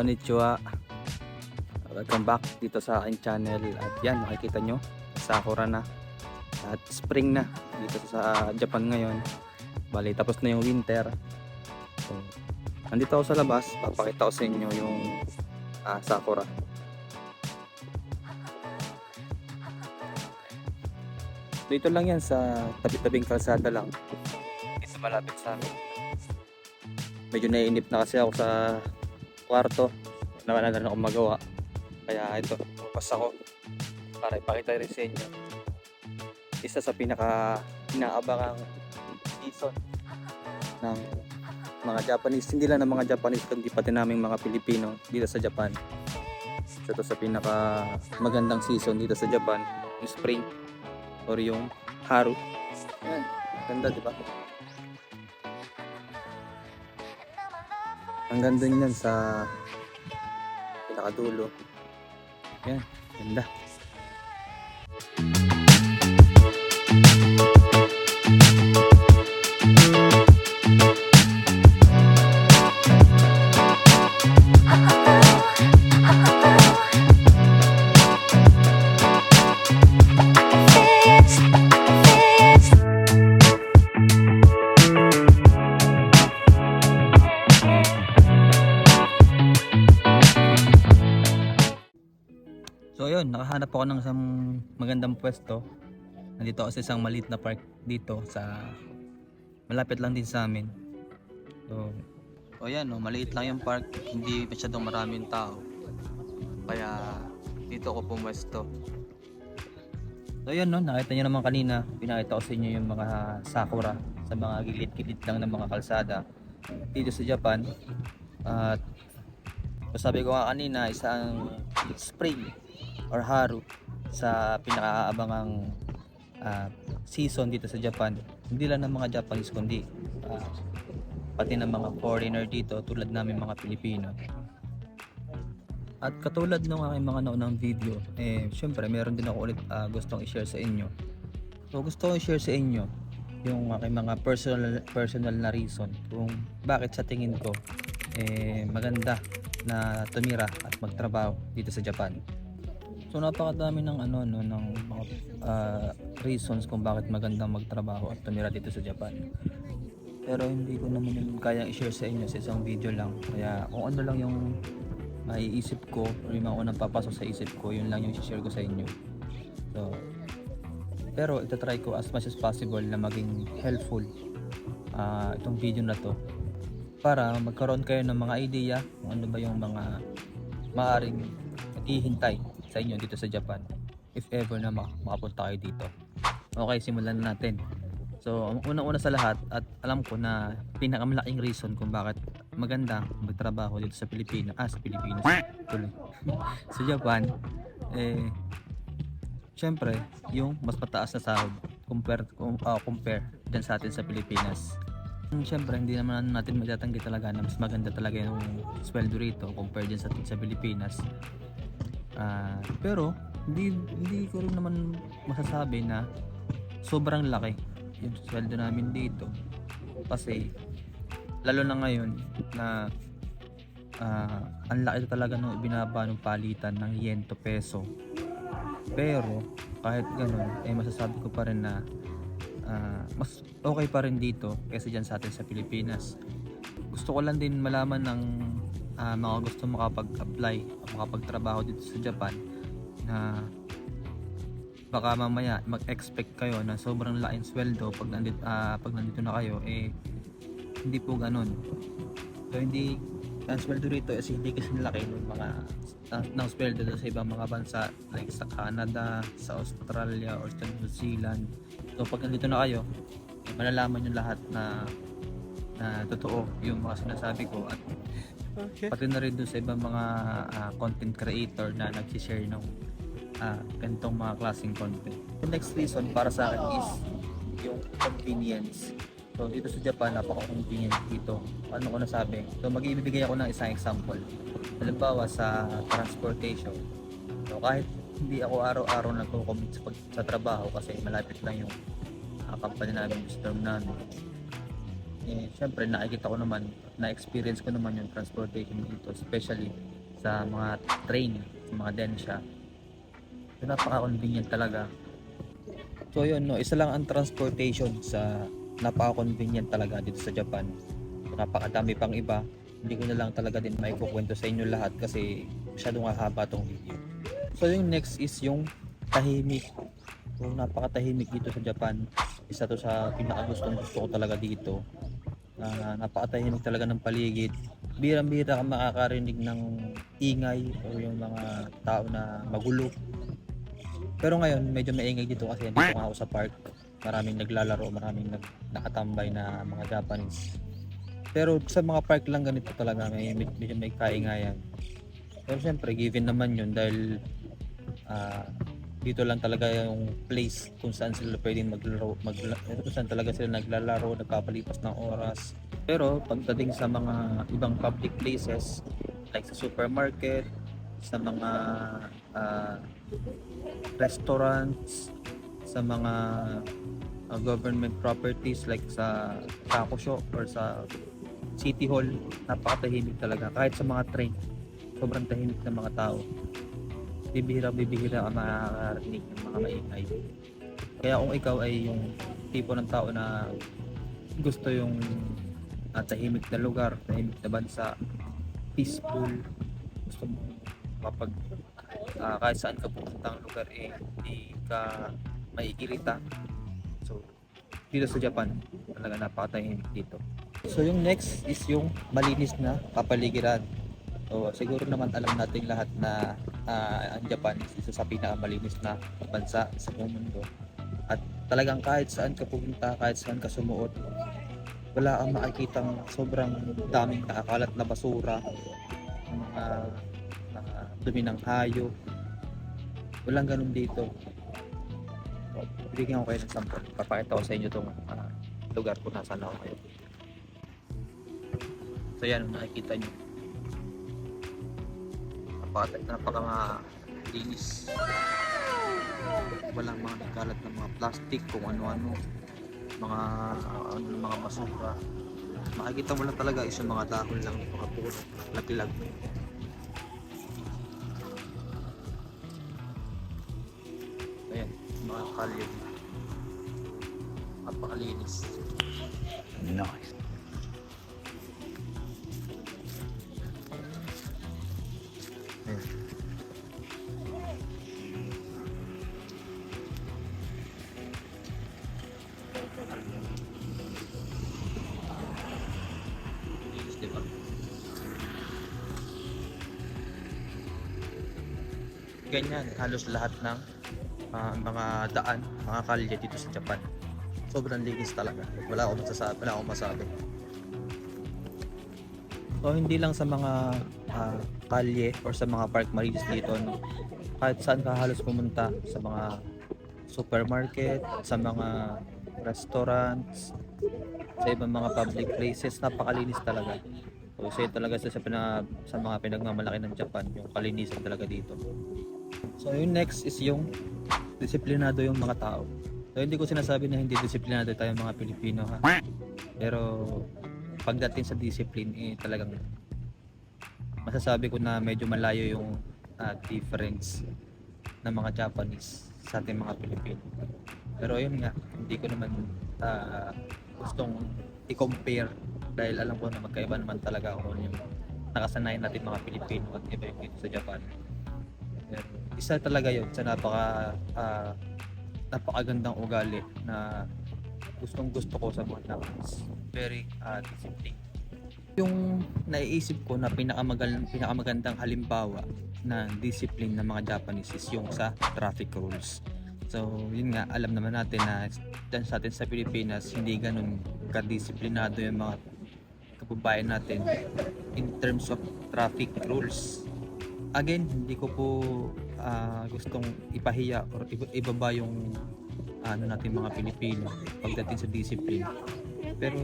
konnichiwa. Welcome back dito sa aking channel. At yan, makikita nyo, sakura na. At spring na dito sa Japan ngayon. Bali, tapos na yung winter. So, nandito ako sa labas, papakita ko sa inyo yung ah, sakura. Dito lang yan sa tabi-tabing kalsada lang. Dito malapit sa amin. Medyo naiinip na kasi ako sa kwarto. Wala na rin ako magawa. Kaya ito, lumabas ako para ipakita rin sa inyo. Isa sa pinaka inaabangang season ng mga Japanese, hindi lang ng mga Japanese kundi pati naming mga Pilipino dito sa Japan. Ito sa pinaka magandang season dito sa Japan, yung spring or yung haru. Yan, ganda di ba? Hanggang dun yan sa pinakadulo. Yan, ganda. So yun, nakahanap ako ng isang magandang pwesto. Nandito ako sa isang maliit na park dito sa malapit lang din sa amin. So, o yan, no, maliit lang yung park, hindi masyadong maraming tao. Kaya dito ako pumwesto. So yun, no, nakita nyo naman kanina, pinakita ko sa inyo yung mga sakura sa mga gilid-gilid lang ng mga kalsada dito sa Japan. At sabi ko nga kanina, isang spring or haru sa pinakaabangang ah, season dito sa Japan. Hindi lang ng mga Japanese kundi ah, pati ng mga foreigner dito tulad namin mga Pilipino. At katulad ng aking mga naunang video, eh syempre meron din ako ulit ah, gustong i-share sa inyo. So gusto ko i-share sa inyo yung aking mga personal personal na reason kung bakit sa tingin ko eh maganda na tumira at magtrabaho dito sa Japan. So napakadami ng ano no ng mga ah, reasons kung bakit magandang magtrabaho at tumira dito sa Japan. Pero hindi ko naman kayang i-share sa inyo sa isang video lang. Kaya kung ano lang yung maiisip ko o yung mga unang papasok sa isip ko, yun lang yung i-share ko sa inyo. So, pero itatry ko as much as possible na maging helpful ah, itong video na to para magkaroon kayo ng mga idea kung ano ba yung mga maaring naghihintay sa inyo dito sa Japan if ever na mak- makapunta kayo dito. Okay, simulan na natin. So, ang unang-una sa lahat at alam ko na pinakamalaking reason kung bakit maganda magtrabaho dito sa Pilipinas, ah sa Pilipinas, tuloy. sa Japan, eh, syempre, yung mas mataas na sahod compare, com, ah, compare dyan sa atin sa Pilipinas. Siyempre, hindi naman natin matatanggi talaga na mas maganda talaga yung sweldo rito compare dyan sa atin sa Pilipinas. Ah, pero, hindi, hindi ko rin naman masasabi na sobrang laki yung sweldo namin dito. Kasi, lalo na ngayon na ah, ang laki talaga nung ibinaba ng palitan ng yen to peso. Pero, kahit ganun, eh masasabi ko pa rin na ah, mas okay pa rin dito kaysa dyan sa atin sa Pilipinas. Gusto ko lang din malaman ng ah, mga gusto makapag-apply o makapagtrabaho dito sa Japan na baka mamaya mag-expect kayo na sobrang laking sweldo pag nandito, pag nandito na kayo eh hindi po ganun. So hindi ang sweldo rito is hindi kasi laki ng mga ng, ng sweldo sa ibang mga bansa like sa Canada, sa Australia or sa New Zealand. So pag nandito na kayo, malalaman nyo lahat na na totoo yung mga sinasabi ko at pati na rin doon sa ibang mga ah, content creator na nag-share ng ah, ganitong mga klaseng content. The next reason para sa akin is yung convenience. So dito sa Japan, napaka-convenient dito. Ano ko nasabi? So mag-ibigay ako ng isang example. Halimbawa sa transportation. So kahit hindi ako araw-araw nagko-commute sa, pag- sa trabaho kasi malapit lang yung uh, company namin, yung storm namin. Eh, syempre nakikita ko naman na-experience ko naman yung transportation dito, especially sa mga train, sa mga densya. So, napaka-convenient talaga. So yun, no, isa lang ang transportation sa napaka-convenient talaga dito sa Japan. So, napakadami pang iba. Hindi ko na lang talaga din maikukwento sa inyo lahat kasi masyadong hahaba tong video. So yung next is yung tahimik. So napakatahimik dito sa Japan. Isa to sa pinakagustong gusto ko talaga dito. Ah, napakatahimik talaga ng paligid. Birang-bira ka makakarinig ng ingay o yung mga tao na magulo. Pero ngayon medyo maingay dito kasi dito nga ako sa park. Maraming naglalaro, maraming nag nakatambay na mga Japanese. Pero sa mga park lang ganito talaga may med- medyo may kaingayan. Pero syempre given naman yun dahil ah, dito lang talaga yung place kung saan sila pwedeng maglaro, magla, kung saan talaga sila naglalaro, nagpapalipas ng oras. Pero pagdating sa mga ibang public places like sa supermarket, sa mga ah, restaurants, sa mga uh, government properties like sa Taco Shop or sa City Hall, napakatahimik talaga. Kahit sa mga train, sobrang tahimik ng mga tao. Bibihira, bibihira ka makakarinig ng mga maingay. Kaya kung ikaw ay yung tipo ng tao na gusto yung uh, tahimik na lugar, tahimik na bansa, peaceful, gusto mo kapag ah, kahit saan ka pumunta ang lugar eh hindi ka maiirita so dito sa Japan talaga napakatahimik dito. So yung next is yung malinis na kapaligiran. So siguro naman alam nating lahat na ah, ang Japan is isa sa pinakamalinis na bansa sa buong mundo. At talagang kahit saan ka pumunta kahit saan ka sumuot wala kang makikitang sobrang daming nakakalat na basura mga mga dumi ng hayop. Walang ganun dito. Bigyan ko kayo ng sample. Papakita ko sa inyo itong lugar kung nasaan ako ngayon. So yan nakikita nyo napaka, napaka mga linis walang mga nagkalat ng mga plastic kung ano-ano. Mga ano, mga basura. Makikita mo lang talaga is yung mga dahon lang mga puno laglag. Ayan mga kalye. Napakalinis. Nice. Ganyan halos lahat ng ah, mga daan, mga kalye dito sa Japan. Sobrang linis talaga. Wala akong masasabi, wala akong masabi. So hindi lang sa mga ah, kalye or sa mga park malinis dito, no? kahit saan ka halos pumunta sa mga supermarket, sa mga restaurants, sa ibang mga public places, napakalinis talaga. So, isa talaga sa, sa, pina- sa mga pinagmamalaki ng Japan, yung kalinisan talaga dito. So, yung next is yung disiplinado yung mga tao. So, hindi ko sinasabi na hindi disiplinado tayo mga Pilipino ha. Pero, pagdating sa discipline, eh, talagang masasabi ko na medyo malayo yung ah, difference ng mga Japanese sa ating mga Pilipino. Pero yun nga, hindi ko naman ah, gustong i-compare dahil alam ko na magkaiba naman talaga ako yung nakasanayan natin mga Pilipino at iba yung sa Japan. Isa talaga yun sa napaka ah, napakagandang ugali na gustong gusto ko sa mga Japanese. Very ah, disciplined. Yung naiisip ko na pinakamagandang, pinakamagandang halimbawa na discipline ng mga Japanese is yung sa traffic rules. So, yun nga, alam naman natin na dyan sa atin sa Pilipinas, hindi ganun kadisiplinado yung mga kababayan natin in terms of traffic rules. Again, hindi ko po ah, gustong ipahiya or iba- ibaba yung ano natin mga Pilipino pagdating sa discipline. Pero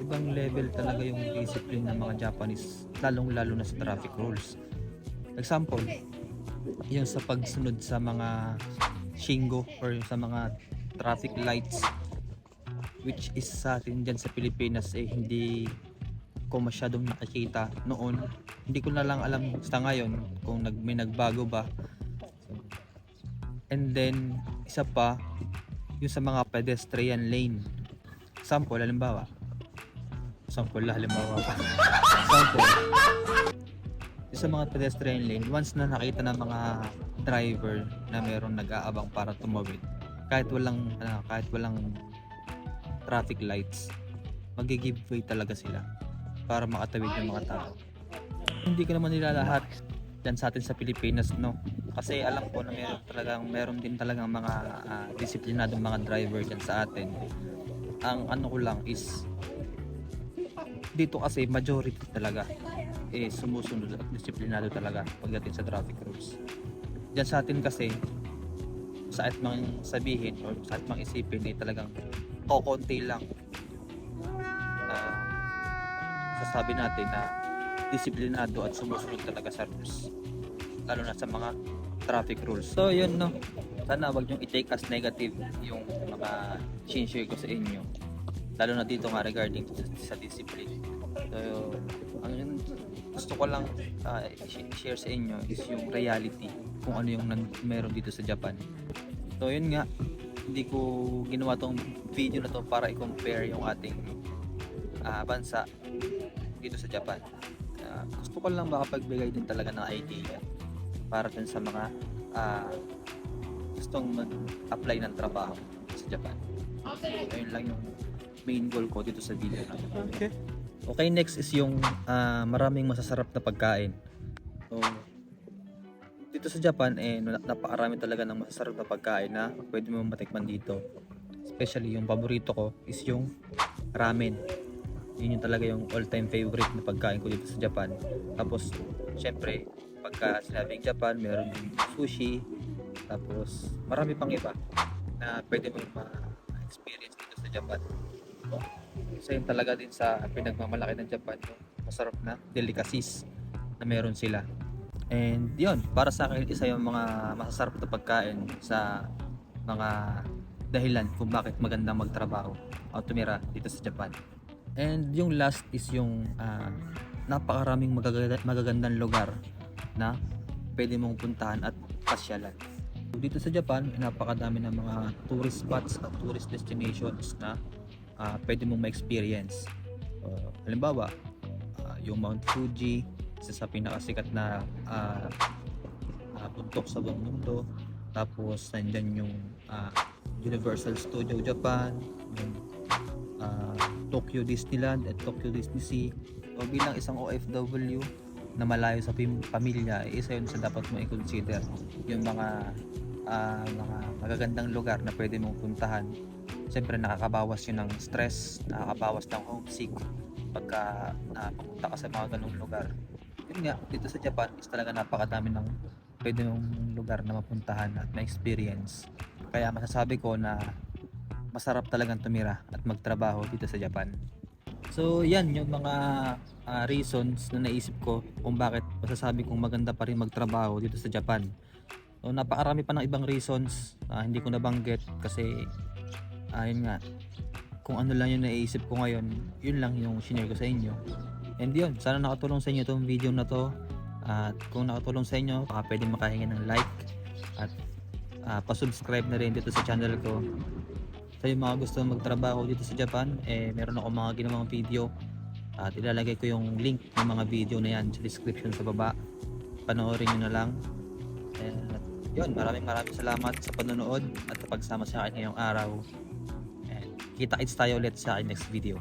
ibang level talaga yung discipline ng mga Japanese, lalong-lalo na sa traffic rules. Example, yung sa pagsunod sa mga shingo or sa mga traffic lights which is sa atin dyan sa Pilipinas eh hindi ko masyadong nakikita noon. Hindi ko na lang alam sa ngayon kung nag, may nagbago ba. And then, isa pa, yung sa mga pedestrian lane. Sample, halimbawa. Sample, halimbawa pa. Sample. Yung sa mga pedestrian lane, once na nakita ng mga driver na meron nag-aabang para tumawid, kahit walang, ano, kahit walang traffic lights, mag-give way talaga sila para makatawid yung mga tao. Hindi ko naman nila lahat dyan sa atin sa Pilipinas, no? Kasi alam ko na meron talagang meron din talagang mga ah, disiplinadong mga driver dyan sa atin. Ang ano ko lang is dito kasi majority talaga eh sumusunod at disiplinado talaga pagdating sa traffic rules. Diyan sa atin kasi sa at mang sabihin or sa at mang isipin eh talagang kokonti lang na sasabi natin na disiplinado at sumusunod talaga sa rules. Lalo na sa mga traffic rules. So yun no? Sana wag nyo i-take as negative yung mga share ko sa inyo. Lalo na dito nga regarding sa, sa discipline. So ang gusto ko lang uh, i-share sa inyo is yung reality kung ano yung meron dito sa Japan. So yun nga hindi ko ginawa tong video na to para i-compare yung ating ah, bansa dito sa Japan. Gusto ko lang makapagbigay din talaga ng idea para dun sa mga ah, gustong mag-apply ng trabaho sa Japan. Ayun lang yung main goal ko dito sa video na. Okay. Okay, next is yung ah, maraming masasarap na pagkain. So, dito sa Japan, eh, na- napakarami talaga ng masasarap na pagkain na pwede mo matikman dito. Especially yung paborito ko is yung ramen. Yun yung talaga yung all-time favorite na pagkain ko dito sa Japan. Tapos, syempre, pagka sinabing Japan, meron din sushi. Tapos, marami pang iba na pwede mo ma-experience dito sa Japan. Isa yun talaga din sa pinagmamalaki ng Japan, yung masarap na delicacies na meron sila. And yun, para sa akin, isa yung mga masasarap na pagkain sa mga dahilan kung bakit maganda magtrabaho o tumira dito sa Japan. And yung last is yung ah, napakaraming magaganda, magagandang lugar na pwede mong puntahan at pasyalan. Dito sa Japan, napakadami ng mga tourist spots at tourist destinations na ah, pwede mong ma-experience. Uh, halimbawa, ah, yung Mount Fuji, isa sa pinakasikat na ah, ah, bundok sa buong mundo. Tapos, nandyan yung ah, Universal Studio Japan, yung Tokyo Disneyland at Tokyo Disney Sea. So, bilang isang OFW na malayo sa pamilya, eh, isa yun sa dapat mo i-consider. Yung mga ah, mga magagandang lugar na pwede mong puntahan. Siyempre, nakakabawas yun ng stress, nakakabawas ng homesick pagka ah, pumunta ka sa mga ganong lugar. Yun nga, dito sa Japan is talaga napakadami ng pwede mong lugar na mapuntahan at ma-experience. Kaya masasabi ko na masarap talagang tumira at magtrabaho dito sa Japan. So yan yung mga ah, reasons na naisip ko kung bakit masasabi kong maganda pa rin magtrabaho dito sa Japan. So napakarami pa ng ibang reasons ah, hindi ko nabanggit kasi ayun nga kung ano lang yung naisip ko ngayon yun lang yung shinare ko sa inyo and yun sana nakatulong sa inyo itong video na to at kung nakatulong sa inyo baka pwede makahingi ng like at ah, pasubscribe na rin dito sa channel ko sa yung mga gusto magtrabaho dito sa Japan eh meron ako mga ginawang video. At ilalagay ko yung link ng mga video na yan sa description sa baba. Panoorin nyo na lang. At yun maraming maraming salamat sa panonood at sa pagsama sa akin ngayong araw. And kita-kits tayo ulit sa next video